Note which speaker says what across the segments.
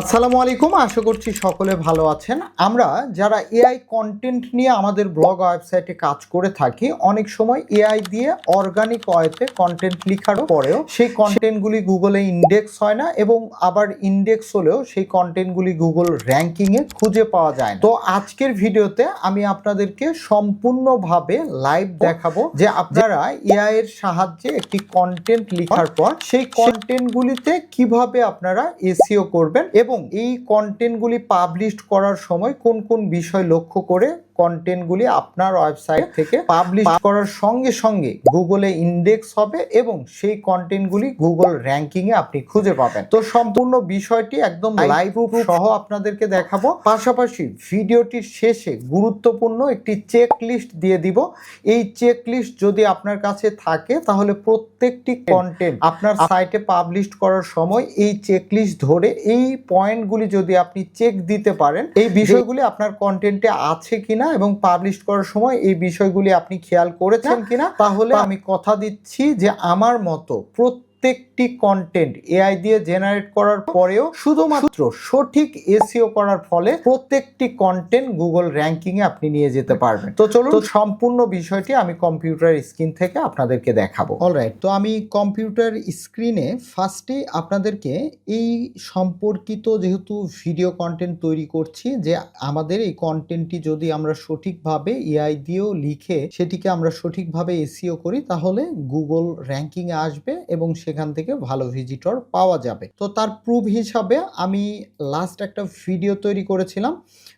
Speaker 1: আসসালামু আলাইকুম, আশা করছি সকলে ভালো আছেন। আমরা যারা এআই কন্টেন্ট নিয়ে আমাদের ব্লগ ওয়েবসাইটে কাজ করে থাকি, অনেক সময় এআই দিয়ে অর্গানিক ওয়েতে কন্টেন্ট লেখার পরেও সেই কন্টেন্টগুলি গুগলে ইন্ডেক্স হয় না এবং আবার ইন্ডেক্স হলেও সেই কন্টেন্টগুলি গুগল র্যাঙ্কিংয়ে খুঁজে পাওয়া যায় তো আজকের ভিডিওতে আমি আপনাদেরকে সম্পূর্ণভাবে লাইভ দেখাবো যে আপনারা এআই এর সাহায্যে একটি কন্টেন্ট লেখার পর সেই কন্টেন্টগুলিতে কীভাবে আপনারা এসিও করবেন এবং এই কন্টেন্টগুলি পাবলিশ করার সময় কোন কোন বিষয় লক্ষ্য করে কন্টেন্টগুলি আপনার ওয়েবসাইট থেকে পাবলিশ করার সঙ্গে সঙ্গে গুগলে ইন্ডেক্স হবে এবং সেই কন্টেন্টগুলি গুগল র্যাঙ্কিংয়ে আপনি খুঁজে পাবেন। তো সম্পূর্ণ বিষয়টি একদম লাইভ সহ আপনাদেরকে দেখাবো। পাশাপাশি ভিডিওটির শেষে গুরুত্বপূর্ণ একটি চেক লিস্ট দিয়ে দিব। এই চেক লিস্ট যদি আপনার কাছে থাকে তাহলে প্রত্যেকটি কন্টেন্ট আপনার সাইটে পাবলিশ করার সময় এই চেক লিস্ট ধরে এই পয়েন্টগুলি যদি আপনি চেক দিতে পারেন এই বিষয়গুলি আপনার কন্টেন্টে আছে কিনা এবং পাবলিশ করার সময় এই বিষয়গুলি আপনি খেয়াল করেছেন কিনা? তাহলে আমি কথা দিচ্ছি যে আমার মতো প্রত্যেকটি কন্টেন্ট এআই দিয়ে জেনারেট করার পরেও শুধুমাত্র সঠিক এসিও করার ফলে প্রত্যেকটি কন্টেন্ট গুগল র্যাঙ্কিং এ আপনি নিয়ে যেতে পারবেন। তো চলুন সম্পূর্ণ বিষয়টি আমি কম্পিউটার স্ক্রিন থেকে আপনাদেরকে দেখাবো। অলরাইট তো আমি কম্পিউটার স্ক্রিনে ফার্স্টে আপনাদেরকে এই সম্পর্কিত যেহেতু ভিডিও কন্টেন্ট তৈরি করছি যে আমাদের এই কন্টেন্টটি যদি আমরা সঠিকভাবে এআই দিয়েও লিখে সেটিকে আমরা সঠিকভাবে এসিও করি তাহলে গুগল র্যাঙ্কিং আসবে এবং সেখান থেকে ভালো ভিজিটর পাওয়া যাবে। তো তার প্রুফ হিসাবে আমি লাস্ট একটা ভিডিও তৈরি করেছিলাম।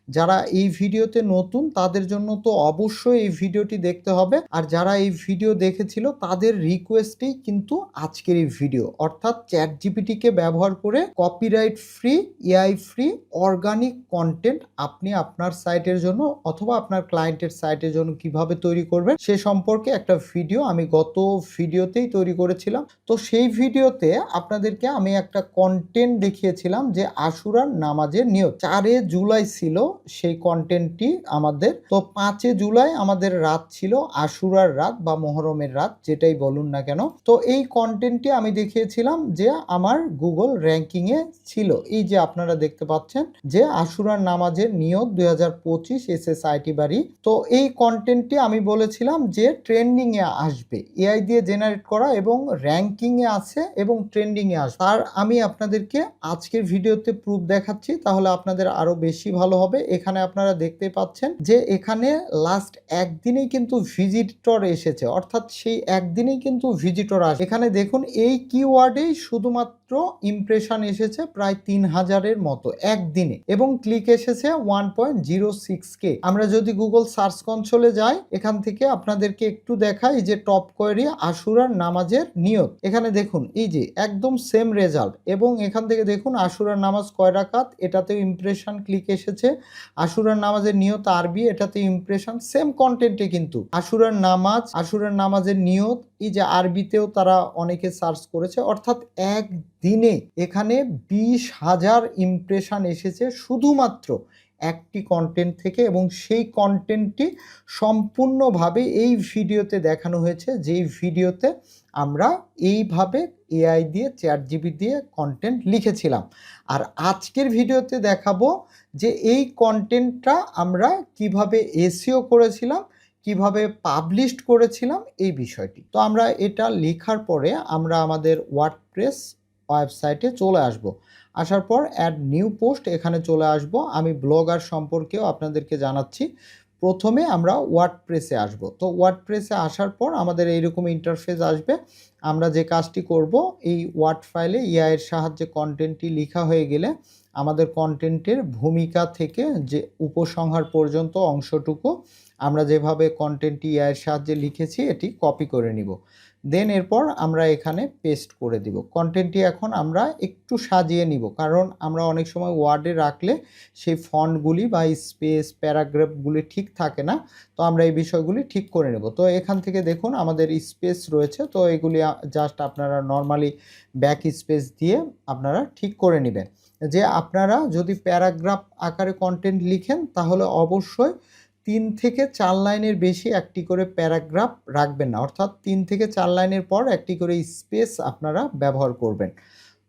Speaker 1: যারা এই ভিডিওতে নতুন, তাদের জন্য তো অবশ্যই এই ভিডিওটি দেখতে হবে। আর যারা এই ভিডিও দেখেছিল, তাদের রিকোয়েস্টেই কিন্তু আজকের এই ভিডিও। অর্থাৎ চ্যাট জিপিটিকে ব্যবহার করে copyright free AI free organic content আপনি আপনার সাইটের জন্য অথবা আপনার ক্লায়েন্টের সাইটের জন্য কীভাবে তৈরি করবেন, সে সম্পর্কে একটা ভিডিও আমি গত ভিডিওতেই তৈরি করেছিলাম। তো সেই ভিডিওতে আপনাদেরকে আমি একটা কন্টেন্ট দেখিয়েছিলাম যে আশুরার নামাজের নিয়ত। চারে জুলাই ছিল সেই কন্টেন্টটি আমাদের। তো পাঁচে জুলাই আমাদের রাত ছিল, আশুরার রাত বা মোহরমের রাত, যেটাই বলুন না কেন। তো এই কন্টেন্টটি আমি দেখিয়েছিলাম যে আমার গুগল র্যাঙ্কিংয়ে ছিল। এই যে আপনারা দেখতে পাচ্ছেন যে আশুরার নামাজের নিয়ত দুই হাজার পঁচিশ এস এস আইটি বাড়ি। তো এই কন্টেন্টটি আমি বলেছিলাম যে ট্রেন্ডিংয়ে আসবে। এআই দিয়ে জেনারেট করা এবং র্যাঙ্কিংয়ে আছে এবং ট্রেন্ডিংয়ে আসবে। আর আমি আপনাদেরকে আজকের ভিডিওতে প্রুফ দেখাচ্ছি, তাহলে আপনাদের আরও বেশি ভালো হবে এখানে আপনারা দেখতে পাচ্ছেন যে এখানে লাস্ট একদিনেই কিন্তু ভিজিটর এসেছে। অর্থাৎ সেই একদিনেই কিন্তু ভিজিটর আসে। এখানে দেখুন এই কিওয়ার্ডেই শুধুমাত্র ইমপ্রেশন এসেছে প্রায় তিন হাজারের মতো একদিনে এবং ক্লিক এসেছে one point zero six K আমরা যদি গুগল সার্চ কনসোলে যাই, এখান থেকে আপনাদেরকে একটু দেখাই যে টপ কোয়েরি আশুরার নামাজের নিয়ত। এখানে দেখুন, এই যে একদম সেম রেজাল্ট এবং এখান থেকে দেখুন আশুরার নামাজ কয় রাকাত, এটাতেও ইমপ্রেশন ক্লিক এসেছে। আশুরার নামাজের নিয়ত আরবি এটাতে ইমপ্রেশন সেম কন্টেন্টে কিন্তু। আশুরার নামাজ, আশুরার নামাজের নিয়ত এই যে আরবিতেও তারা অনেকে সার্চ করেছে, অর্থাৎ এক দিনে এখানে বিশ হাজার ইমপ্রেশন এসেছে শুধুমাত্র একটি কন্টেন্ট থেকে এবং সেই কন্টেন্টটি সম্পূর্ণভাবে এই ভিডিওতে দেখানো হয়েছে, যেই ভিডিওতে আমরা এইভাবে এআই দিয়ে চ্যাট জিবি দিয়ে কন্টেন্ট লিখেছিলাম। আর আজকের ভিডিওতে দেখাবো যে এই কন্টেন্টটা আমরা কীভাবে এসিও করেছিলাম কীভাবে পাবলিশড করেছিলাম এই বিষয়টি। তো আমরা এটা লেখার পরে আমরা আমাদের ওয়ার্ডপ্রেস ওয়েবসাইটে চলে আসব। আসার পর অ্যাড নিউ পোস্ট এখানে চলে আসব। আমি ব্লগার সম্পর্কেও আপনাদেরকে জানাচ্ছি। প্রথমে আমরা ওয়ার্ডপ্রেসে আসব। তো ওয়ার্ডপ্রেসে আসার পর আমাদের এইরকম ইন্টারফেস আসবে। আমরা যে কাজটি করব, এই ওয়ার্ড ফাইলে ইআইয়ের সাহায্যে কন্টেন্টটি লেখা হয়ে গেলে আমাদের কন্টেন্টের ভূমিকা থেকে যে উপসংহার পর্যন্ত অংশটুকু আমরা যেভাবে কন্টেন্টটি এর সাহায্যে লিখেছি, এটি কপি করে নিব। দেন এরপর আমরা এখানে পেস্ট করে দিব। কন্টেন্টটি এখন আমরা একটু সাজিয়ে নিব। কারণ আমরা অনেক সময় ওয়ার্ডে রাখলে সেই ফন্টগুলি বা স্পেস প্যারাগ্রাফগুলি ঠিক থাকে না। তো আমরা এই বিষয়গুলি ঠিক করে নেব। তো এখান থেকে দেখুন আমাদের স্পেস রয়েছে। তো এগুলি জাস্ট আপনারা নর্মালি ব্যাক স্পেস দিয়ে আপনারা ঠিক করে নেবেন। যে আপনারা যদি প্যারাগ্রাফ আকারে কন্টেন্ট লিখেন, তাহলে অবশ্যই তিন থেকে চার লাইনের বেশি একটি করে প্যারাগ্রাফ রাখবেন না। অর্থাৎ তিন থেকে চার লাইনের পর একটি করে স্পেস আপনারা ব্যবহার করবেন।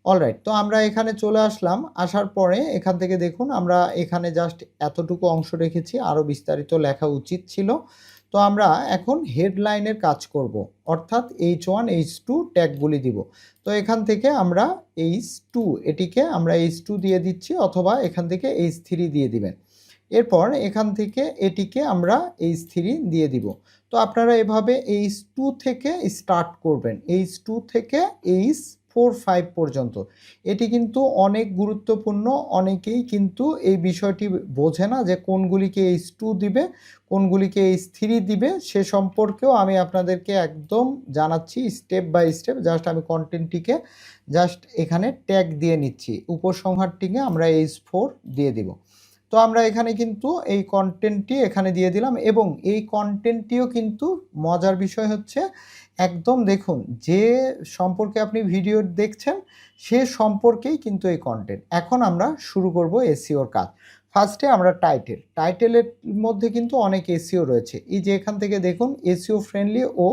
Speaker 1: অলরাইট, তো আমরা এখানে চলে আসলাম। আসার পরে এখান থেকে দেখুন, আমরা এখানে জাস্ট এতটুকু অংশ রেখেছি, আরও বিস্তারিত লেখা উচিত ছিল। তো আমরা এখন হেডলাইনের কাজ করব। অর্থাৎ এইচ ওয়ান এইচ টু ট্যাগগুলি দিব। তো এখান থেকে আমরা এইচ টু এটিকে আমরা এইচ টু দিয়ে দিচ্ছি অথবা এখান থেকে এইচ থ্রি দিয়ে দিবেন। এরপর এখান থেকে এটিকে আমরা এইচ থ্রি দিয়ে দিব। তো আপনারা এভাবে এইচ টু থেকে স্টার্ট করবেন। এইচ টু থেকে এইচ ফোর ফাইভ পর্যন্ত। এটি কিন্তু অনেক গুরুত্বপূর্ণ, অনেকেই কিন্তু এই বিষয়টি বোঝে না যে কোনগুলিকে এইচ টু দিবে, কোনগুলিকে এইচ থ্রি দিবে, সে সম্পর্কেও আমি আপনাদেরকে একদম জানাচ্ছি স্টেপ বাই স্টেপ। জাস্ট আমি কন্টেন্টটিকে জাস্ট এখানে ট্যাগ দিয়ে নিচ্ছি। উপসংহারটিকে আমরা এইচ ফোর দিয়ে দিব। তো আমরা এখানে কিন্তু এই কন্টেন্টটি এখানে দিয়ে দিলাম এবং এই কন্টেন্টটিও কিন্তু মজার বিষয় হচ্ছে, একদম দেখুন যে সম্পর্কে আপনি ভিডিও দেখছেন, সে সম্পর্কেই কিন্তু এই কন্টেন্ট এখন আমরা শুরু করব এসিওর কাজ। ফার্স্টে আমরা টাইটেল টাইটেলের মধ্যে কিন্তু অনেক এসিও রয়েছে। এই যে এখান থেকে দেখুন এসিও ফ্রেন্ডলি ও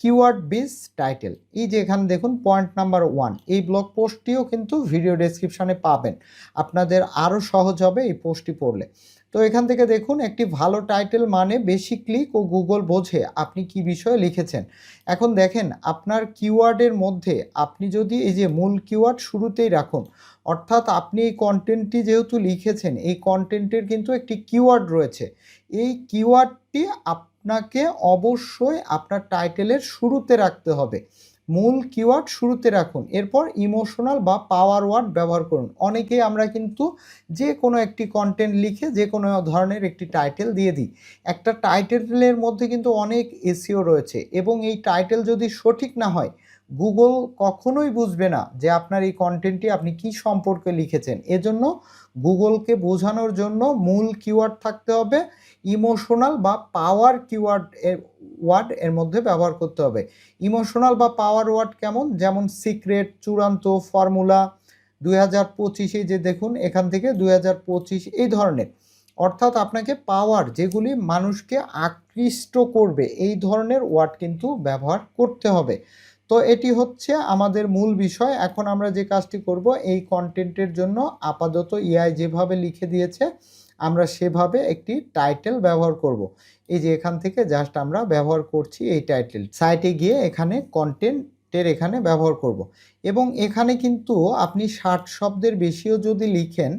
Speaker 1: কিওয়ার্ড বেস টাইটেল এই যে এখানে দেখুন পয়েন্ট নাম্বার ওয়ান এই ব্লগ পোস্টটিও কিন্তু ভিডিও ডেসক্রিপশনে পাবেন। আপনাদের আরও সহজ হবে এই পোস্টটি পড়লে। তো এখান থেকে দেখুন, একটি ভালো টাইটেল মানে বেশি ক্লিক ও গুগল বোঝে আপনি কি বিষয়ে লিখেছেন। এখন দেখেন, আপনার কিওয়ার্ডের মধ্যে আপনি যদি এই যে মূল কিওয়ার্ড শুরুতেই রাখুন, অর্থাৎ আপনি এই কন্টেন্টটি যেহেতু লিখেছেন, এই কন্টেন্টের কিন্তু একটি কিওয়ার্ড রয়েছে। এই কিওয়ার্ডটি আপনাকে অবশ্যই আপনার টাইটেলের শুরুতে রাখতে হবে। মূল কিওয়ার্ড শুরুতে রাখুন। এরপর ইমোশনাল বা পাওয়ার ওয়ার্ড ব্যবহার করুন। অনেকেই আমরা কিন্তু যে কোনো একটি কন্টেন্ট লিখে যে কোনো ধরনের একটি টাইটেল দিয়ে দিই। একটা টাইটেলের মধ্যে কিন্তু অনেক এসিও রয়েছে এবং এই টাইটেল যদি সঠিক না হয় গুগল কখনোই বুঝবে না যে আপনার এই কন্টেন্টটি আপনি কি সম্পর্কে লিখেছেন। এজন্য গুগলকে বোঝানোর জন্য মূল কিওয়ার্ড থাকতে হবে ইমোশনাল বা পাওয়ার কিওয়ার্ড ওয়ার্ড এর মধ্যে ব্যবহার করতে হবে। ইমোশনাল বা পাওয়ার ওয়ার্ড কেমন? যেমন সিক্রেট চূড়ান্ত ফর্মুলা দুই হাজার পঁচিশে যে দেখুন, এখান থেকে দুই হাজার পঁচিশ এই ধরনের। অর্থাৎ আপনাকে পাওয়ার যেগুলি মানুষকে আকৃষ্ট করবে, এই ধরনের ওয়ার্ড কিন্তু ব্যবহার করতে হবে। তো এটি হচ্ছে আমাদের মূল বিষয় এখন আমরা যে কাজটি করব, এই কন্টেন্টের জন্য আপাতত এআই যেভাবে লিখে দিয়েছে, আমরা সেভাবে একটি টাইটেল ব্যবহার করব। এই যে এখান থেকে জাস্ট আমরা ব্যবহার করছি এই টাইটেল সাইটে গিয়ে এখানে কন্টেন্টের এখানে ব্যবহার করব। এবং এখানে কিন্তু আপনি ষাট শব্দের বেশিও যদি লিখেন,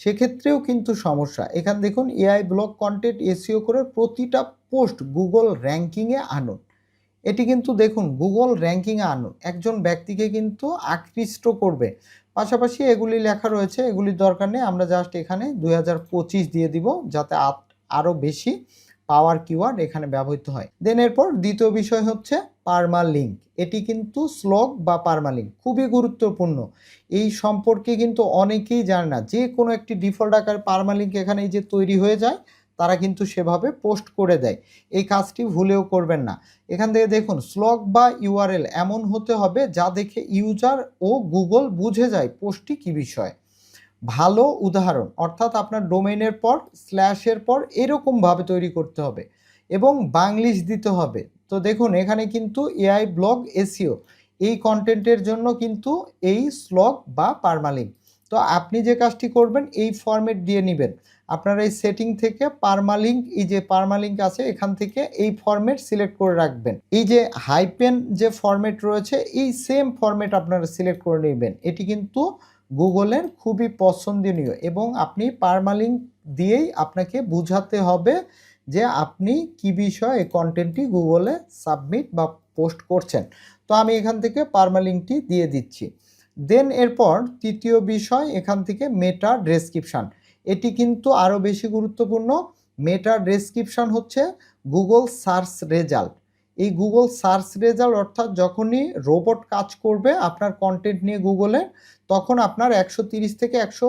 Speaker 1: সেক্ষেত্রেও কিন্তু সমস্যা এখানে দেখুন, এআই ব্লগ কন্টেন্ট এসিও করে প্রতিটা পোস্ট গুগল র্যাঙ্কিংয়ে আনুন এটি কিন্তু দেখুন গুগল র্যাঙ্কিংয়ে আনুন। একজন ব্যক্তিকে কিন্তু আকৃষ্ট করবে। পাশাপাশি এগুলি লেখা রয়েছে, এগুলির দরকার নেই। আমরা জাস্ট এখানে দু হাজার পঁচিশ দিয়ে দিব যাতে আরও বেশি পাওয়ার কিওয়ার্ড এখানে ব্যবহৃত হয়। দেন এরপর দ্বিতীয় বিষয় হচ্ছে পারমা লিঙ্ক এটি কিন্তু স্লগ বা পারমা লিঙ্ক খুবই গুরুত্বপূর্ণ। এই সম্পর্কে কিন্তু অনেকেই জানে না। যে কোনো একটি ডিফল্ট আকার পারমা লিঙ্ক এখানে এই যে তৈরি হয়ে যায় তারা কিন্তু সেভাবে পোস্ট করে দেয়। এই কাজটি ভুলেও করবেন না। এখান থেকে দেখুন স্লগ বা ইউআরএল এমন হতে হবে যা দেখে ইউজার ও গুগল বুঝে যায় পোস্টটি কী বিষয়। ভালো উদাহরণ, অর্থাৎ আপনার ডোমেনের পর স্ল্যাশের পর এরকমভাবে তৈরি করতে হবে এবং বাংলিশ দিতে হবে। তো দেখুন, এখানে কিন্তু এআই ব্লগ এসিও এই কন্টেন্টের জন্য কিন্তু এই স্লগ বা পারমালিঙ্ক তো আপনি যে কাজটি করবেন, এই ফর্মেট দিয়ে নেবেন। আপনারা এই সেটিং থেকে পারমালিঙ্ক এই যে পারমালিঙ্ক আছে, এখান থেকে এই ফর্মেট সিলেক্ট করে রাখবেন। এই যে হাইপেন যে ফর্মেট রয়েছে, এই সেম ফর্মেট আপনারা সিলেক্ট করে নেবেন। এটি কিন্তু গুগলের খুবই পছন্দনীয় এবং আপনি পারমালিঙ্ক দিয়েই আপনাকে বুঝাতে হবে যে আপনি কি বিষয়ে এই কন্টেন্টটি গুগলে সাবমিট বা পোস্ট করছেন। তো আমি এখান থেকে পারমালিঙ্কটি দিয়ে দিচ্ছি। দেন এরপর তৃতীয় বিষয়, এখান থেকে মেটা ডেসক্রিপশান এটি কিন্তু আরও বেশি গুরুত্বপূর্ণ। মেটার ডেসক্রিপশান হচ্ছে গুগল সার্চ রেজাল্ট এই গুগল সার্চ রেজাল্ট অর্থাৎ যখনই রোবট কাজ করবে আপনার কন্টেন্ট নিয়ে গুগলে তখন আপনার একশো থেকে একশো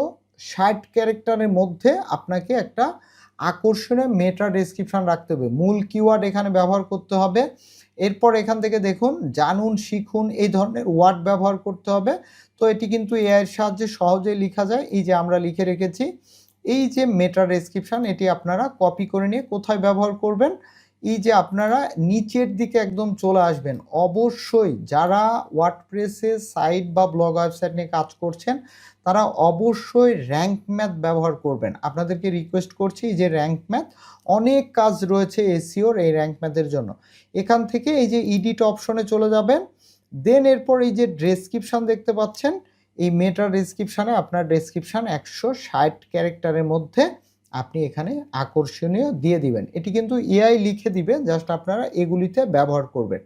Speaker 1: ষাট ক্যারেক্টারের মধ্যে আপনাকে একটা আকর্ষণীয় মেটা ডেসক্রিপশান রাখতে হবে। মূল কিওয়ার্ড এখানে ব্যবহার করতে হবে। এরপর এখান থেকে দেখুন, জানুন, শিখুন, এই ধরনের ওয়ার্ড ব্যবহার করতে হবে। তো এটি কিন্তু এআইয়ের সাহায্যে সহজেই লেখা যায়। এই যে আমরা লিখে রেখেছি এই যে মেটা ডেসক্রিপশান এটি আপনারা কপি করে নিয়ে কোথায় ব্যবহার করবেন? এই যে আপনারা নিচের দিকে একদম চলে আসবেন। অবশ্যই যারা ওয়ার্ডপ্রেসে সাইট বা ব্লগ ওয়েবসাইট নিয়ে কাজ করছেন, তারা অবশ্যই র্যাঙ্ক ম্যাথ ব্যবহার করবেন। আপনাদেরকে রিকোয়েস্ট করছি যে র্যাঙ্ক ম্যাথ অনেক কাজ রয়েছে এসিওর এই র্যাঙ্ক ম্যাথের জন্য। এখান থেকে এই যে ইডিট অপশনে চলে যাবেন। দেন এরপর এই যে ডেসক্রিপশন দেখতে পাচ্ছেন এই মেটা ডেসক্রিপশানে আপনার ডেসক্রিপশান একশো ষাট ক্যারেক্টারের মধ্যে আপনি এখানে আকর্ষণীয় দিয়ে দিবেন। এটি কিন্তু এআই লিখে দিবে জাস্ট আপনারা এগুলিতে ব্যবহার করবেন।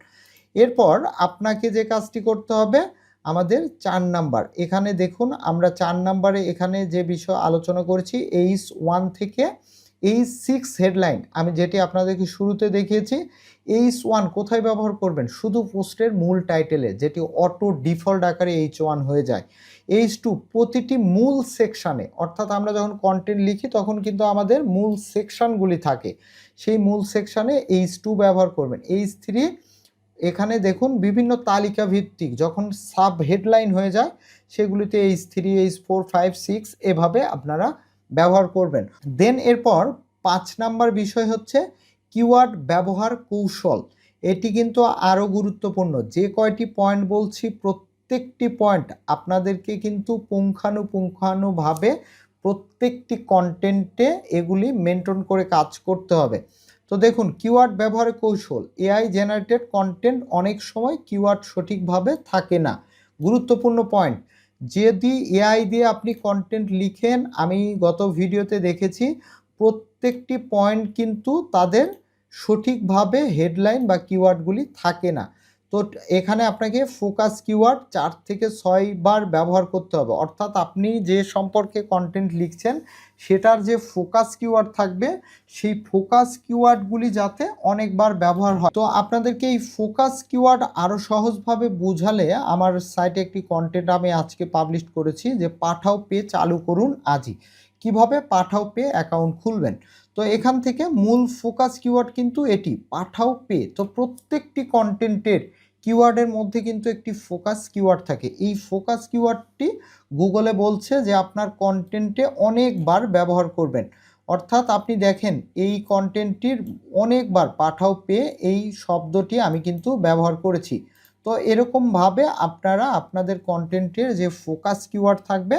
Speaker 1: এরপর আপনাকে যে কাজটি করতে হবে, আমাদের চার নাম্বার। এখানে দেখুন, আমরা চার নাম্বারে এখানে যে বিষয় আলোচনা করেছি এইচ ওয়ান থেকে এইচ সিক্স হেডলাইন আমি যেটি আপনাদেরকে শুরুতে দেখিয়েছি এইচ ওয়ান কোথায় ব্যবহার করবেন? শুধু পোস্টের মূল টাইটেলে, যেটি অটো ডিফল্ট আকারে এইচ ওয়ান হয়ে যায়। এইচ টু প্রতিটি মূল সেকশানে, অর্থাৎ আমরা যখন কন্টেন্ট লিখি, তখন কিন্তু আমাদের মূল সেকশানগুলি থাকে। সেই মূল সেকশানে এইচ টু ব্যবহার করবেন। এইচ থ্রি, এখানে দেখুন বিভিন্ন তালিকা ভিত্তিক যখন সাব হেডলাইন হয়ে যায়, সেগুলিতে H three, H four, five, six এভাবে আপনারা ব্যবহার করবেন। দেন এরপর পাঁচ নাম্বার বিষয় হচ্ছে কিওয়ার্ড ব্যবহার কৌশল, এটি কিন্তু আরও গুরুত্বপূর্ণ। যে কয়টি পয়েন্ট বলছি, প্রত্যেকটি পয়েন্ট আপনাদেরকে কিন্তু পুঙ্খানুপুঙ্খানুভাবে প্রত্যেকটি কন্টেন্টে এগুলি মেনটেন করে কাজ করতে হবে। তো দেখুন, কিওয়ার্ড ব্যবহারের কৌশল, এআই জেনারেটেড কন্টেন্ট অনেক সময় কিওয়ার্ড সঠিকভাবে থাকে না। গুরুত্বপূর্ণ পয়েন্ট, যদি এআই দিয়ে আপনি কন্টেন্ট লিখেন, আমি গত ভিডিওতে দেখেছি, প্রত্যেকটি পয়েন্ট কিন্তু তাদের সঠিকভাবে হেডলাইন বা কিওয়ার্ডগুলি থাকে না। তো এখানে আপনাকে ফোকাস কিওয়ার্ড চার থেকে ছয় বার ব্যবহার করতে হবে। অর্থাৎ আপনি যে সম্পর্কে কন্টেন্ট লিখছেন, সেটার যে ফোকাস কিওয়ার্ড থাকবে, সেই ফোকাস কিওয়ার্ডগুলি যাতে অনেকবার ব্যবহার হয়। তো আপনাদেরকে এই ফোকাস কিওয়ার্ড আরও সহজভাবে বোঝালে আমার সাইটে একটি কন্টেন্ট আমি আজকে পাবলিশ করেছি যে পাঠাও পে চালু করুন আজই। কীভাবে পাঠাও পে অ্যাকাউন্ট খুলবেন? তো এখান থেকে মূল ফোকাস কিওয়ার্ড কিন্তু এটি, পাঠাও পে তো প্রত্যেকটি কন্টেন্টের কিওয়ার্ডের মধ্যে কিন্তু একটি ফোকাস কিওয়ার্ড থাকে। এই ফোকাস কিওয়ার্ডটি গুগলে বলছে যে আপনার কন্টেন্টে অনেকবার ব্যবহার করবেন। অর্থাৎ আপনি দেখেন, এই কন্টেন্টটির অনেকবার পাঠাও পে এই শব্দটি আমি কিন্তু ব্যবহার করেছি। তো এরকমভাবে আপনারা আপনাদের কন্টেন্টের যে ফোকাস কিওয়ার্ড থাকবে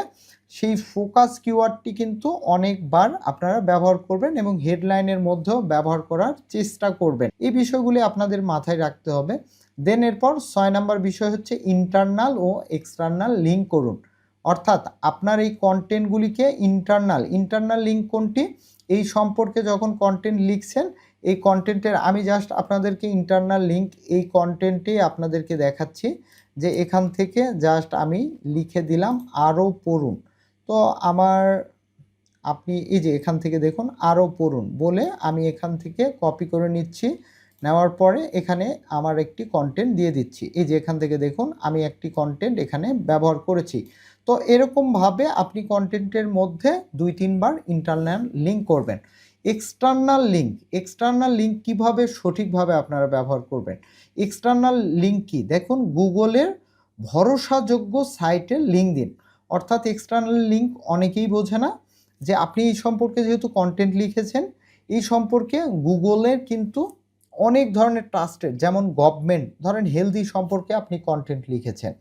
Speaker 1: সেই ফোকাস কিওয়ার্ডটি কিন্তু অনেকবার আপনারা ব্যবহার করবেন এবং হেডলাইনের মধ্যেও ব্যবহার করার চেষ্টা করবেন। এই বিষয়গুলি আপনাদের মাথায় রাখতে হবে। দেন এরপর ছয় নম্বর বিষয় হচ্ছে ইন্টারনাল ও এক্সটার্নাল লিঙ্ক করুন। অর্থাৎ আপনার এই কন্টেন্টগুলিকে ইন্টারনাল ইন্টারনাল লিঙ্ক কোনটি? এই সম্পর্কে যখন কন্টেন্ট লিখছেন, এই কন্টেন্টের আমি জাস্ট আপনাদেরকে ইন্টারনাল লিঙ্ক এই কন্টেন্টেই আপনাদেরকে দেখাচ্ছি যে এখান থেকে জাস্ট আমি লিখে দিলাম, আরও পড়ুন। তো আমার, আপনি এই যে এখান থেকে দেখুন, আরও পড়ুন। বলে আমি এখান থেকে কপি করে নিচ্ছি। নেওয়ার পরে এখানে আমার একটি কন্টেন্ট দিয়ে দিচ্ছি। এই যে এখান থেকে দেখুন, আমি একটি কন্টেন্ট এখানে ব্যবহার করেছি। তো এরকমভাবে আপনি কন্টেন্টের মধ্যে দুই তিনবার ইন্টারনাল লিঙ্ক করবেন। এক্সটার্নাল লিঙ্ক এক্সটার্নাল লিঙ্ক কীভাবে সঠিকভাবে আপনারা ব্যবহার করবেন? এক্সটার্নাল লিঙ্ক কি? দেখুন, গুগলের ভরসাযোগ্য সাইটের লিঙ্ক দিন। অর্থাৎ এক্সটার্নাল লিঙ্ক অনেকেই বোঝে না যে আপনি এই সম্পর্কে যেহেতু কন্টেন্ট লিখেছেন, এই সম্পর্কে গুগলের কিন্তু অনেক ধরনের ট্রাস্টেড যেমন গভর্নমেন্ট ধরেন হেলদি সম্পর্কে আপনি কন্টেন্ট লিখেছেন।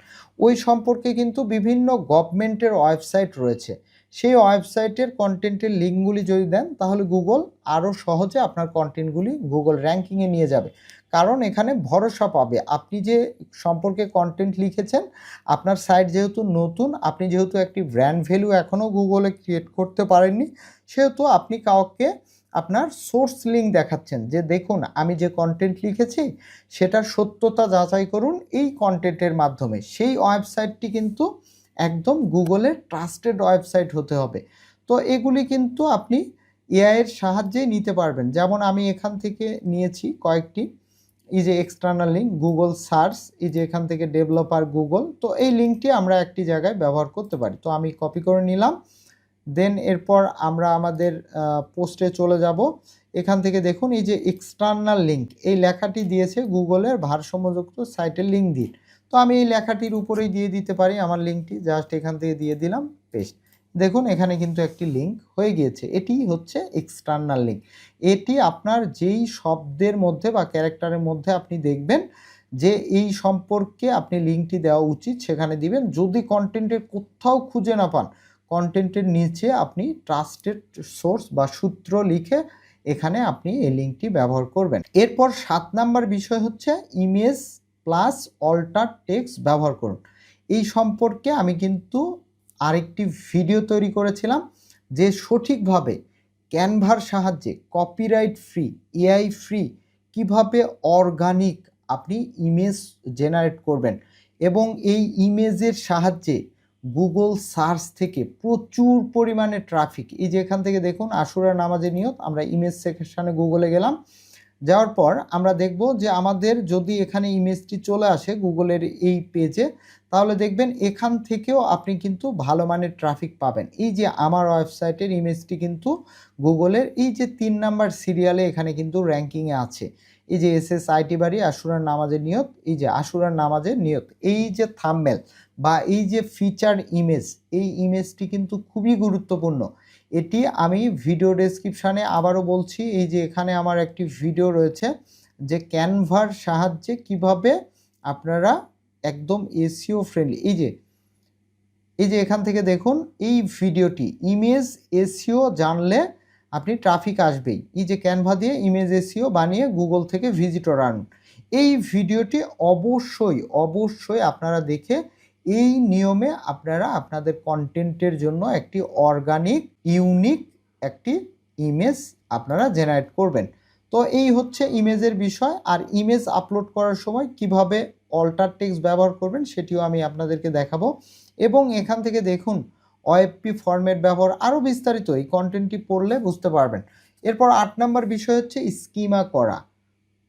Speaker 1: ওই সম্পর্কে কিন্তু বিভিন্ন গভর্নমেন্টের ওয়েবসাইট রয়েছে। সেই ওয়েবসাইটের কন্টেন্টের লিঙ্কগুলি যদি দেন, তাহলে গুগল আরও সহজে আপনার কন্টেন্টগুলি গুগল র্যাঙ্কিংয়ে নিয়ে যাবে। কারণ এখানে ভরসা পাবে। আপনি যে সম্পর্কে কন্টেন্ট লিখেছেন, আপনার সাইট যেহেতু নতুন, আপনি যেহেতু একটি ব্র্যান্ড ভ্যালু এখনও গুগলে ক্রিয়েট করতে পারেননি, সেহেতু আপনি কাউকে আপনার সোর্স লিঙ্ক দেখাচ্ছেন যে দেখুন, আমি যে কন্টেন্ট লিখেছি, সেটার সত্যতা যাচাই করুন এই কন্টেন্টের মাধ্যমে। সেই ওয়েবসাইটটি কিন্তু একদম গুগলের ট্রাস্টেড ওয়েবসাইট হতে হবে। তো এগুলি কিন্তু আপনি এআইয়ের সাহায্যেই নিতে পারবেন। যেমন আমি এখান থেকে নিয়েছি কয়েকটি। এই যে এক্সটার্নাল লিঙ্ক গুগল সার্চ এই যে এখান থেকে ডেভেলপার গুগল তো এই লিঙ্কটি আমরা একটি জায়গায় ব্যবহার করতে পারি। তো আমি কপি করে নিলাম দেন এরপর আমরা আমাদের পোস্টে চলে যাব। এখান থেকে দেখুন এই যে এক্সটার্নাল লিঙ্ক এই লেখাটি দিয়েছে গুগলের ভারসাম্যযুক্ত সাইটের লিঙ্ক দিন তো আমি এই লেখাটির উপরেই দিয়ে দিতে পারি আমার লিঙ্কটি জাস্ট এখান থেকে দিয়ে দিলাম পেস্ট দেখুন, এখানে কিন্তু একটি লিঙ্ক হয়ে গিয়েছে। এটি হচ্ছে এক্সটার্নাল লিঙ্ক এটি আপনার যেই শব্দের মধ্যে বা ক্যারেক্টারের মধ্যে আপনি দেখবেন যে এই সম্পর্কে আপনি লিঙ্কটি দেওয়া উচিত, সেখানে দিবেন। যদি কন্টেন্টের কোথাও খুঁজে না পান কন্টেন্টের নিচে আপনি ট্রাস্টেড সোর্স বা সূত্র লিখে এখানে আপনি এই লিঙ্কটি ব্যবহার করবেন। এরপর সাত নাম্বার বিষয় হচ্ছে ইমেজ প্লাস অল্টার টেক্সট ব্যবহার করুন। এই সম্পর্কে আমি কিন্তু আরেকটি ভিডিও তৈরি করেছিলাম যে সঠিকভাবে ক্যানভার সাহায্যে কপিরাইট ফ্রি এআই ফ্রি কীভাবে অর্গানিক আপনি ইমেজ জেনারেট করবেন এবং এই ইমেজের সাহায্যে গুগল সার্চ থেকে প্রচুর পরিমাণে ট্রাফিক এই যে এখান থেকে দেখুন আশুরা নামাজের নিয়ত, আমরা ইমেজ সেকশনে গুগলে গেলাম। যাওয়ার পর আমরা দেখব যে আমাদের যদি এখানে ইমেজটি চলে আসে গুগলের এই পেজে তাহলে দেখবেন এখান থেকেও আপনি কিন্তু ভালো মানের ট্রাফিক পাবেন। এই যে আমার ওয়েবসাইটের ইমেজটি কিন্তু গুগলের, এই যে তিন নাম্বার সিরিয়ালে এখানে কিন্তু র্যাঙ্কিংয়ে আছে। এই যে এস এস আইটি বাড়ি, আশুরার নামাজের নিয়ত, এই যে আশুরার নামাজের নিয়ত, এই যে থাম্বেল বা এই যে ফিচার ইমেজ এই ইমেজটি কিন্তু খুবই গুরুত্বপূর্ণ। এটি আমি ভিডিও ডেসক্রিপশানে আবারও বলছি, এই যে এখানে আমার একটি ভিডিও রয়েছে যে ক্যানভার সাহায্যে কীভাবে আপনারা একদম এসিও ফ্রেন্ডলি এই যে এই যে এখান থেকে দেখুন, এই ভিডিওটি ইমেজ এসিও জানলে আপনি ট্রাফিক আসবেই। এই যে ক্যানভা দিয়ে ইমেজ এসিও বানিয়ে গুগল থেকে ভিজিটর আনুন। এই ভিডিওটি অবশ্যই অবশ্যই আপনারা দেখে এই নিয়মে আপনারা আপনাদের কন্টেন্টের জন্য একটি অর্গানিক ইউনিক একটি ইমেজ আপনারা জেনারেট করবেন। তো এই হচ্ছে ইমেজের বিষয়। আর ইমেজ আপলোড করার সময় কীভাবে অল্টার টেক্সট ব্যবহার করবেন, সেটিও আমি আপনাদেরকে দেখাবো। এবং এখান থেকে দেখুন ওএফপি ফরম্যাট ব্যবহার আরও বিস্তারিত, এই কন্টেন্টটি পড়লে বুঝতে পারবেন। এরপর আট নম্বর বিষয় হচ্ছে স্কিমা করা।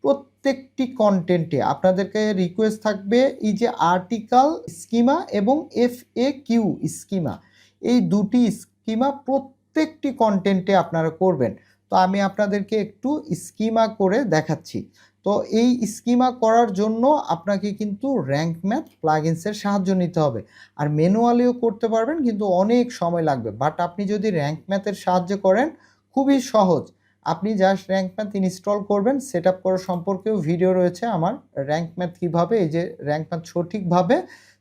Speaker 1: প্রত্যেকটি কন্টেন্টে আপনাদেরকে রিকোয়েস্ট থাকবে এই যে আর্টিকেল স্কিমা এবং এফ এ কিউ স্কিমা এই দুটি স্কিমা প্রত্যেকটি কন্টেন্টে আপনারা করবেন। তো আমি আপনাদেরকে একটু স্কিমা করে দেখাচ্ছি। তো এই স্কিমা করার জন্য আপনাকে কিন্তু র্যাঙ্ক ম্যাথ প্লাগিনসের সাহায্য নিতে হবে। আর ম্যানুয়ালিও করতে পারবেন, কিন্তু অনেক সময় লাগবে। বাট আপনি যদি র্যাঙ্ক ম্যাথের সাহায্য করেন, খুবই সহজ। আপনি জাস্ট র্যাঙ্ক ম্যাথ ইনস্টল করবেন সেট আপ করার সম্পর্কেও ভিডিও রয়েছে আমার। র্যাঙ্ক ম্যাথ কীভাবে, এই যে র্যাঙ্ক ম্যাথ সঠিকভাবে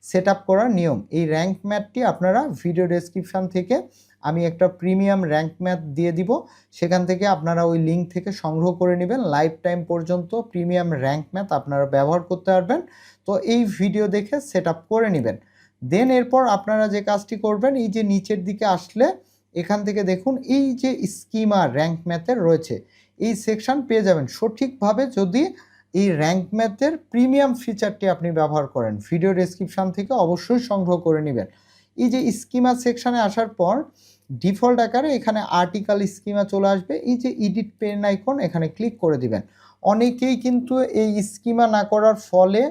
Speaker 1: সেট আপ করার নিয়ম। এই র্যাঙ্ক ম্যাথটি আপনারা ভিডিও ডেসক্রিপশান থেকে আমি একটা প্রিমিয়াম র্যাঙ্ক ম্যাথ দিয়ে দিব। সেখান থেকে আপনারা ওই লিঙ্ক থেকে সংগ্রহ করে নেবেন। লাইফ টাইম পর্যন্ত প্রিমিয়াম র্যাঙ্ক ম্যাথ আপনারা ব্যবহার করতে পারবেন। তো এই ভিডিও দেখে সেট করে নেবেন। দেন এরপর আপনারা যে কাজটি করবেন, এই যে নিচের দিকে আসলে এখান থেকে দেখুন, এই যে স্কিমা র্যাঙ্ক ম্যাথের রয়েছে, এই সেকশন পেয়ে যাবেন। সঠিকভাবে যদি এই র্যাঙ্ক ম্যাথের প্রিমিয়াম ফিচারটি আপনি ব্যবহার করেন ভিডিও ডেসক্রিপশান থেকে অবশ্যই সংগ্রহ করে নেবেন। এই যে স্কিমা সেকশানে আসার পর ডিফল্ট আকারে এখানে আর্টিকেল স্কিমা চলে আসবে। এই যে ইডিট পেন আইকন এখানে ক্লিক করে দিবেন। অনেকেই কিন্তু এই স্কিমা না করার ফলে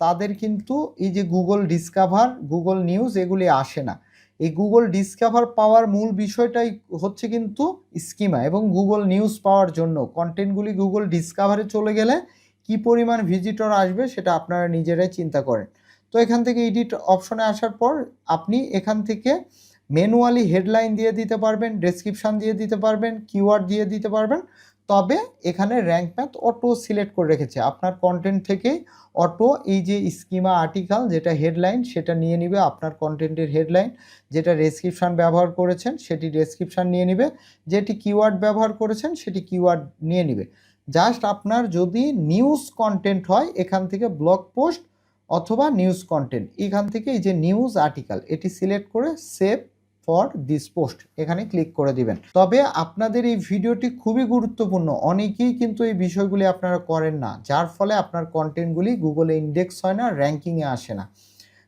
Speaker 1: তাদের কিন্তু এই যে গুগল ডিসকাভার গুগল নিউজ এগুলি আসে না। এই গুগল ডিসকাভার পাওয়ার মূল বিষয়টাই হচ্ছে কিন্তু স্কিমা এবং গুগল নিউজ পাওয়ার জন্য। কন্টেন্টগুলি গুগল ডিসকাভারে চলে গেলে কি পরিমাণ ভিজিটর আসবে সেটা আপনারা নিজেরাই চিন্তা করেন। তো এখান থেকে এডিট অপশনে আসার পর আপনি এখান থেকে ম্যানুয়ালি হেডলাইন দিয়ে দিতে পারবেন ডেসক্রিপশান দিয়ে দিতে পারবেন কিওয়ার্ড দিয়ে দিতে পারবেন। তবে এখানে র্যাঙ্ক ম্যাথ অটো সিলেক্ট করে রেখেছে। আপনার কন্টেন্ট থেকে অটো এই যে স্কিমা আর্টিকেল যেটা হেডলাইন সেটা নিয়ে নিবে আপনার কন্টেন্টের হেডলাইন যেটা ডেসক্রিপশান ব্যবহার করেছেন সেটি ডেসক্রিপশান নিয়ে নিবে। যেটি কিওয়ার্ড ব্যবহার করেছেন সেটি কিওয়ার্ড নিয়ে নিবে। জাস্ট আপনার যদি নিউজ কন্টেন্ট হয়, এখান থেকে ব্লগ পোস্ট অথবা নিউজ কন্টেন্ট এখান থেকে এই যে নিউজ আর্টিকেল এটি সিলেক্ট করে সেভ ফর দিস পোস্ট এখানে ক্লিক করে দিবেন। তবে আপনাদের এই ভিডিওটি খুবই গুরুত্বপূর্ণ, অনেকেই কিন্তু এই বিষয়গুলি আপনারা করেন না, যার ফলে আপনার কন্টেন্টগুলি গুগলে ইন্ডেক্স হয় না র্যাঙ্কিংয়ে আসে না।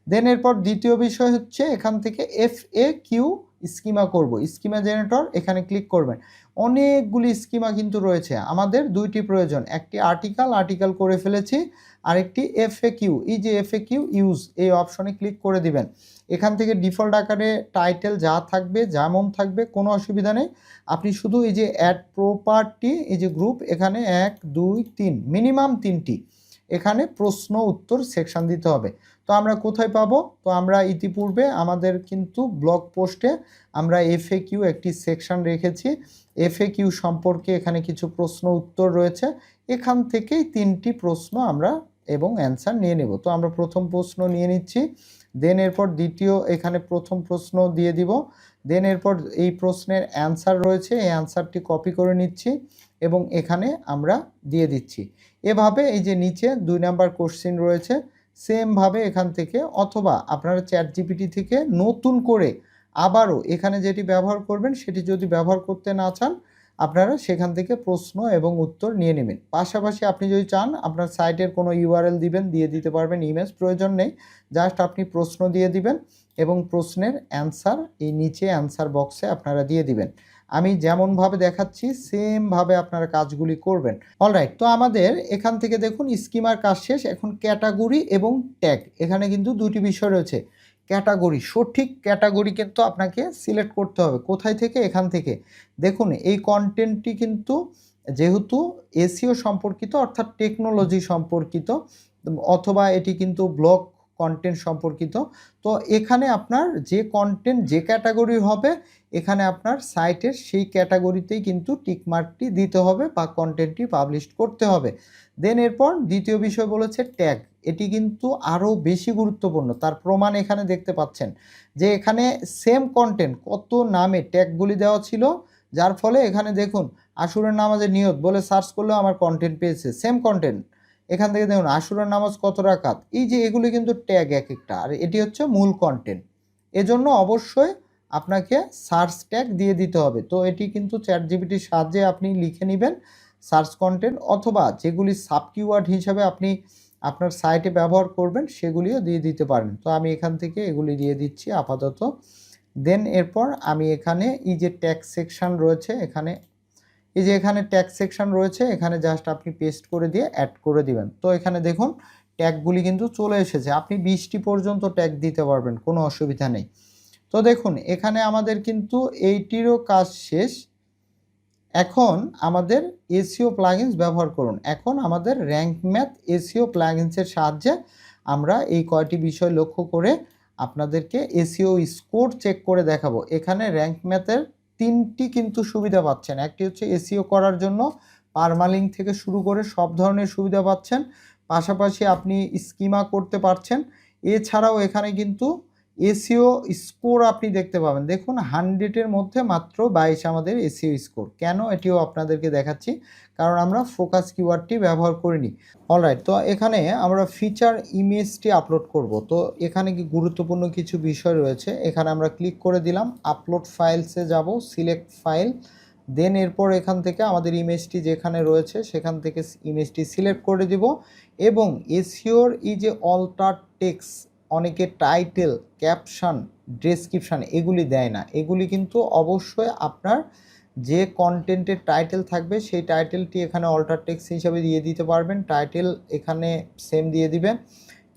Speaker 1: দেন এরপর দ্বিতীয় বিষয় হচ্ছে, এখান থেকে এফ এ কিউ স্কিমা করব স্কিমা জেনারেটর এখানে ক্লিক করবেন। অনেকগুলি স্কিমা কিন্তু রয়েছে, আমাদের দুইটি প্রয়োজন, একটি আর্টিকেল আর্টিকেল করে ফেলেছি আরেকটি এফ এ কিউ এই যে এফ এ কিউ ইউজ এই অপশনে ক্লিক করে দিবেন। এখান থেকে ডিফল্ট আকারে টাইটেল যা থাকবে, যেমন থাকবে, কোনো অসুবিধা নেই। আপনি শুধু এই যে অ্যাড প্রপার্টি এই যে গ্রুপ এখানে এক, দুই, তিন মিনিমাম তিনটি। এখানে প্রশ্ন উত্তর সেকশন দিতে হবে। তো আমরা কোথায় পাবো? তো আমরা ইতিপূর্বে আমাদের কিন্তু ব্লগ পোস্টে আমরা এফএ কিউ একটি সেকশন রেখেছি। এফএ কিউ সম্পর্কে এখানে কিছু প্রশ্ন উত্তর রয়েছে। এখান থেকেই তিনটি প্রশ্ন আমরা এবং অ্যান্সার নিয়ে নেব। তো আমরা প্রথম প্রশ্ন নিয়ে নিচ্ছি। দেন এরপর দ্বিতীয়, এখানে প্রথম প্রশ্ন দিয়ে দিব। দেন এরপর এই প্রশ্নের অ্যান্সার রয়েছে, এই অ্যান্সারটি কপি করে নিচ্ছি এবং এখানে আমরা দিয়ে দিচ্ছি। এভাবে এই যে নিচে দুই নাম্বার কোশ্চিন রয়েছে, সেমভাবে এখান থেকে অথবা আপনারা চ্যাট জিপিটি থেকে নতুন করে আবারও এখানে যেটি ব্যবহার করবেন, সেটি যদি ব্যবহার করতে না চান আপনারা সেখান থেকে প্রশ্ন এবং উত্তর নিয়ে নেবেন। পাশাপাশি আপনি যদি চান, আপনার সাইটের কোনো ইউআরএল দিবেন, দিয়ে দিতে পারবেন ইমেজ, প্রয়োজন নেই। জাস্ট আপনি প্রশ্ন দিয়ে দিবেন এবং প্রশ্নের অ্যান্সার, এই নিচে অ্যান্সার বক্সে আপনারা দিয়ে দিবেন। আমি যেমনভাবে দেখাচ্ছি, সেমভাবে আপনারা কাজগুলি করবেন। অলরাইট, তো আমাদের এখান থেকে দেখুন, স্কিমার কাজ শেষ, এখন ক্যাটাগরি এবং ট্যাগ। এখানে কিন্তু দুটি বিষয় রয়েছে। ক্যাটাগরি, সঠিক ক্যাটাগরি কিন্তু আপনাকে সিলেক্ট করতে হবে। কোথায় থেকে? এখান থেকে। দেখুন, এই কন্টেন্টটি কিন্তু যেহেতু এসিও সম্পর্কিত, অর্থাৎ টেকনোলজি সম্পর্কিত, অথবা এটি কিন্তু ব্লগ কন্টেন্ট সম্পর্কিত। তো এখানে আপনার যে কন্টেন্ট যে ক্যাটাগরির হবে, এখানে আপনার সাইটের সেই ক্যাটাগরিতেই কিন্তু টিকমার্কটি দিতে হবে বা কন্টেন্টটি পাবলিশ করতে হবে। দেন এরপর দ্বিতীয় বিষয় বলেছে ট্যাগ এটি কিন্তু আরও বেশি গুরুত্বপূর্ণ। তার প্রমাণ এখানে দেখতে পাচ্ছেন যে এখানে সেম কন্টেন্ট কত নামে ট্যাগগুলি দেওয়া ছিল। যার ফলে এখানে দেখুন আশুরের নামাজের নিয়ত বলে সার্চ করলেও আমার কন্টেন্ট পেয়েছে। সেম কন্টেন্ট এখান থেকে দেখুন, আশুরের নামাজ কত রাকাত? এই যে এগুলি কিন্তু ট্যাগ এক একটা। আর এটি হচ্ছে মূল কন্টেন্ট এজন্য অবশ্যই আপনাকে সার্চ ট্যাগ দিয়ে দিতে হবে। তো এটি কিন্তু চ্যাট জিবিটির সাহায্যে আপনি লিখে নেবেন সার্চ কন্টেন্ট অথবা যেগুলি সাব কিওয়ার্ড হিসাবে আপনি আপনার সাইটে ব্যবহার করবেন, সেগুলিও দিয়ে দিতে পারেন। তো আমি এখান থেকে এগুলি দিয়ে দিচ্ছি আপাতত। দেন এরপর আমি এখানে এই যে ট্যাক্স সেকশন রয়েছে, এখানে এই যে এখানে ট্যাগ সেকশন রয়েছে, এখানে জাস্ট আপনি পেস্ট করে দিয়ে অ্যাড করে দিবেন। তো এখানে দেখুন ট্যাগগুলি কিন্তু চলে এসেছে। আপনি বিশটি পর্যন্ত ট্যাগ দিতে পারবেন, কোনো অসুবিধা নেই। তো দেখুন, এখানে আমাদের কিন্তু এইটিরও কাজ শেষ। এখন আমাদের এসিও প্লাগিনস ব্যবহার করুন। এখন আমাদের র্যাঙ্ক ম্যাথ এসিও প্লাগিনসের সাহায্যে আমরা এই কয়টি বিষয় লক্ষ্য করে আপনাদেরকে এসিও স্কোর চেক করে দেখাবো। এখানে র্যাঙ্ক ম্যাথের তিনটি কিন্তু সুবিধা পাচ্ছেন। একটি হচ্ছে এসিও করার জন্য পারমালিং থেকে শুরু করে সব ধরনের সুবিধা পাচ্ছেন। পাশাপাশি আপনি স্কিমা করতে পারছেন। এছাড়াও এখানে কিন্তু এসিও স্কোর আপনি দেখতে পাবেন। দেখুন হান্ড্রেডের মধ্যে মাত্র বাইশ আমাদের এসিও স্কোর। কেন এটিও আপনাদেরকে দেখাচ্ছি? কারণ আমরা ফোকাস কিওয়ার্ডটি ব্যবহার করিনি। অলরাইট, তো এখানে আমরা ফিচার ইমেজটি আপলোড করব। তো এখানে কি গুরুত্বপূর্ণ কিছু বিষয় রয়েছে? এখানে আমরা ক্লিক করে দিলাম, আপলোড ফাইলসে যাব সিলেক্ট ফাইল দেন এরপর এখান থেকে আমাদের ইমেজটি যেখানে রয়েছে, সেখান থেকে ইমেজটি সিলেক্ট করে দিব এবং এসিওর এই যে অল্টার টেক্স অনেকে টাইটেল ক্যাপশন ডেসক্রিপশান এগুলি দেয় না। এগুলি কিন্তু অবশ্যই আপনার যে কন্টেন্টের টাইটেল থাকবে, সেই টাইটেলটি এখানে অল্টার টেক্সট হিসাবে দিয়ে দিতে পারবেন। টাইটেল এখানে সেম দিয়ে দিবেন।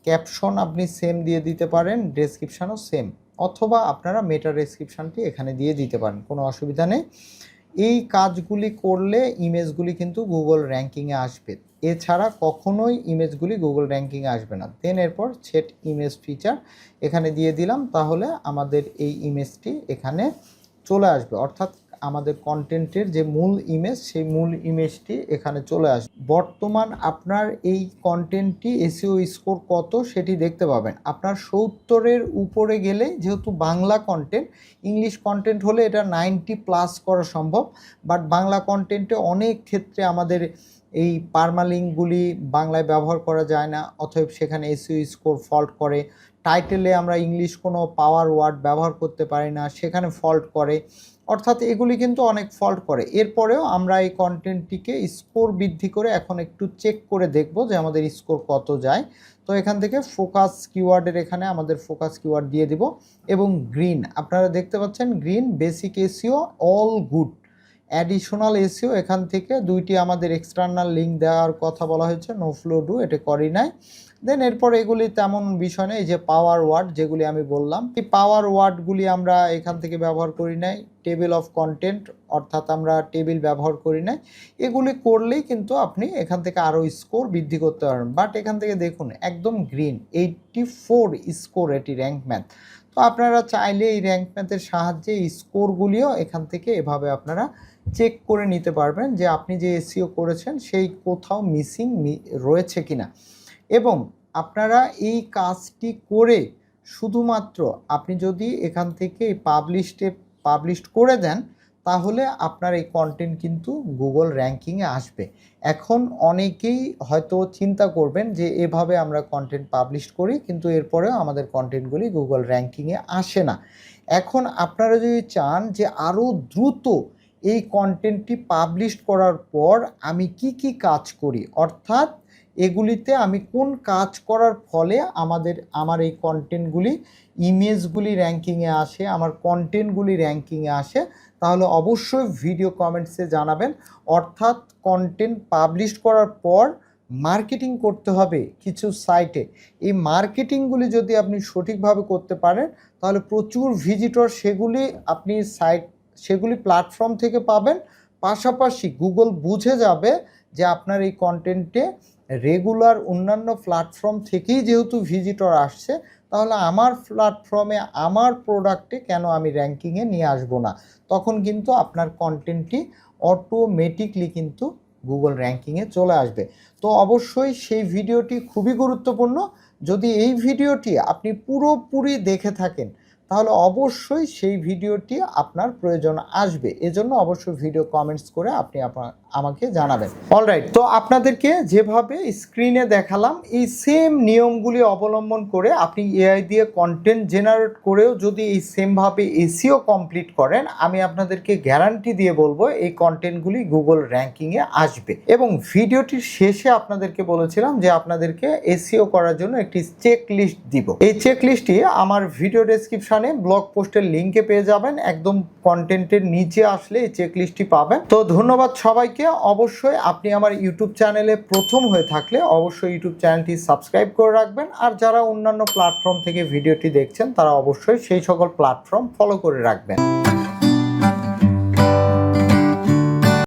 Speaker 1: ক্যাপশন আপনি সেম দিয়ে দিতে পারেন ডেসক্রিপশানও সেম অথবা আপনারা মেটা ডেসক্রিপশানটি এখানে দিয়ে দিতে পারেন, কোনো অসুবিধা নেই। এই কাজগুলি করলে ইমেজগুলি কিন্তু গুগল র্যাঙ্কিংয়ে আসবে। এছাড়া কখনোই ইমেজগুলি গুগল র্যাঙ্কিংয়ে আসবে না। দেন এরপর সেট ইমেজ ফিচার এখানে দিয়ে দিলাম, তাহলে আমাদের এই ইমেজটি এখানে চলে আসবে। অর্থাৎ আমাদের কন্টেন্টের যে মূল ইমেজ সেই মূল ইমেজটি এখানে চলে আসবে বর্তমান আপনার এই কন্টেন্টটি এসিও স্কোর কত সেটি দেখতে পাবেন। আপনার সত্তরের উপরে গেলে যেহেতু বাংলা কন্টেন্ট ইংলিশ কন্টেন্ট হলে এটা নাইনটি প্লাস করা সম্ভব বাট বাংলা কন্টেন্টে অনেক ক্ষেত্রে আমাদের এই পারমালিংগুলি বাংলায় ব্যবহার করা যায় না অথবা সেখানে এসিও স্কোর ফল্ট করে। টাইটেলে আমরা ইংলিশ কোনো পাওয়ার ওয়ার্ড ব্যবহার করতে পারি না, সেখানে ফল্ট করে। অর্থাৎ এগুলি কিন্তু অনেক ফল্ট করে। এরপরেও আমরা এই কন্টেন্টটিকে স্কোর বৃদ্ধি করে এখন একটু চেক করে দেখব যে আমাদের স্কোর কত যায়। তো এখান থেকে ফোকাস কিওয়ার্ডের এখানে আমাদের ফোকাস কিওয়ার্ড দিয়ে দিব এবং গ্রিন আপনারা দেখতে পাচ্ছেন green basic SEO all good additional SEO এখান থেকে দুইটি আমাদের এক্সটার্নাল লিঙ্ক দেওয়ার কথা বলা হয়েছে নো ফ্লো ডু এটা করি নাই। দেন এরপর এগুলি তেমন বিষয় নেই যে পাওয়ার ওয়ার্ড যেগুলি আমি বললাম, এই পাওয়ার ওয়ার্ডগুলি আমরা এখান থেকে ব্যবহার করি নাই টেবিল অফ কন্টেন্ট অর্থাৎ আমরা টেবিল ব্যবহার করি নাই, এগুলি করলেই কিন্তু আপনি এখান থেকে আরও স্কোর বৃদ্ধি করতে পারেন বাট এখান থেকে দেখুন, একদম গ্রিন এইটটি ফোর স্কোর এটি র্যাঙ্ক ম্যাথ তো আপনারা চাইলে এই র্যাঙ্ক ম্যাথের সাহায্যে স্কোরগুলিও এখান থেকে এভাবে আপনারা চেক করে নিতে পারবেন যে আপনি যে এসিও করেছেন, সেই কোথাও মিসিং রয়েছে কিনা। এবং আপনারা এই কাজটি করে শুধুমাত্র আপনি যদি এখান থেকে পাবলিশে পাবলিশ করে দেন, তাহলে আপনার এই কন্টেন্ট কিন্তু গুগল র্যাঙ্কিংয়ে আসবে। এখন অনেকেই হয়তো চিন্তা করবেন যে এভাবে আমরা কন্টেন্ট পাবলিশ করি, কিন্তু এরপরেও আমাদের কন্টেন্টগুলি গুগল র্যাঙ্কিংয়ে আসে না। এখন আপনারা যদি চান যে আরও দ্রুত এই কন্টেন্টটি পাবলিশ করার পর আমি কি কি কাজ করি, অর্থাৎ এগুলিতে আমি কোন কাজ করার ফলে আমাদের, আমার এই কন্টেন্টগুলি ইমেজগুলি র্যাঙ্কিংয়ে আসে, আমার কন্টেন্টগুলি র্যাঙ্কিংয়ে আসে, তাহলে অবশ্যই ভিডিও কমেন্টসে জানাবেন। অর্থাৎ কন্টেন্ট পাবলিশ করার পর মার্কেটিং করতে হবে কিছু সাইটে এই মার্কেটিংগুলি যদি আপনি সঠিকভাবে করতে পারেন, তাহলে প্রচুর ভিজিটর সেগুলি আপনি সাইট সেগুলি প্ল্যাটফর্ম থেকে পাবেন। পাশাপাশি গুগল বুঝে যাবে যে আপনার এই কন্টেন্টে রেগুলার অন্যান্য প্ল্যাটফর্ম থেকেই যেহেতু ভিজিটর আসছে, তাহলে আমার প্ল্যাটফর্মে আমার প্রোডাক্টে কেন আমি র্যাঙ্কিংয়ে নিয়ে আসব না? তখন কিন্তু আপনার কন্টেন্টটি অটোমেটিকলি কিন্তু গুগল র্যাঙ্কিংয়ে চলে আসবে। তো অবশ্যই সেই ভিডিওটি খুবই গুরুত্বপূর্ণ। যদি এই ভিডিওটি আপনি পুরোপুরি দেখে থাকেন, তাহলে অবশ্যই সেই ভিডিওটি আপনার প্রয়োজন আসবে। এজন্য অবশ্যই ভিডিও কমেন্টস করে আপনি আপনা- আমাকে জানাবেন। অলরাইট তো আপনাদেরকে যেভাবে স্ক্রিনে দেখালাম, এই সেম নিয়মগুলি অবলম্বন করে আপনি এআই দিয়ে কন্টেন্ট জেনারেট করেও যদি এই সেমভাবে এসিও কমপ্লিট করেন, আমি আপনাদেরকে গ্যারান্টি দিয়ে বলব এই কন্টেন্টগুলি গুগল র্যাঙ্কিংয়ে আসবে। এবং ভিডিওটির শেষে আপনাদেরকে বলেছিলাম যে আপনাদেরকে এসিও করার জন্য একটি চেক লিস্ট দিব। এই চেক লিস্টটি আমার ভিডিও ডেসক্রিপশানে ব্লগ পোস্টের লিঙ্কে পেয়ে যাবেন। একদম কন্টেন্টের নিচে আসলে এই চেক লিস্টটি পাবেন। তো ধন্যবাদ সবাইকে। অবশ্যই আপনি আমার ইউটিউব চ্যানেলে প্রথম হয়ে থাকলে অবশ্যই ইউটিউব চ্যানেলটি সাবস্ক্রাইব করে রাখবেন। আর যারা অন্যান্য প্ল্যাটফর্ম থেকে ভিডিওটি দেখছেন, তারা অবশ্যই সেই সকল প্ল্যাটফর্ম ফলো করে রাখবেন।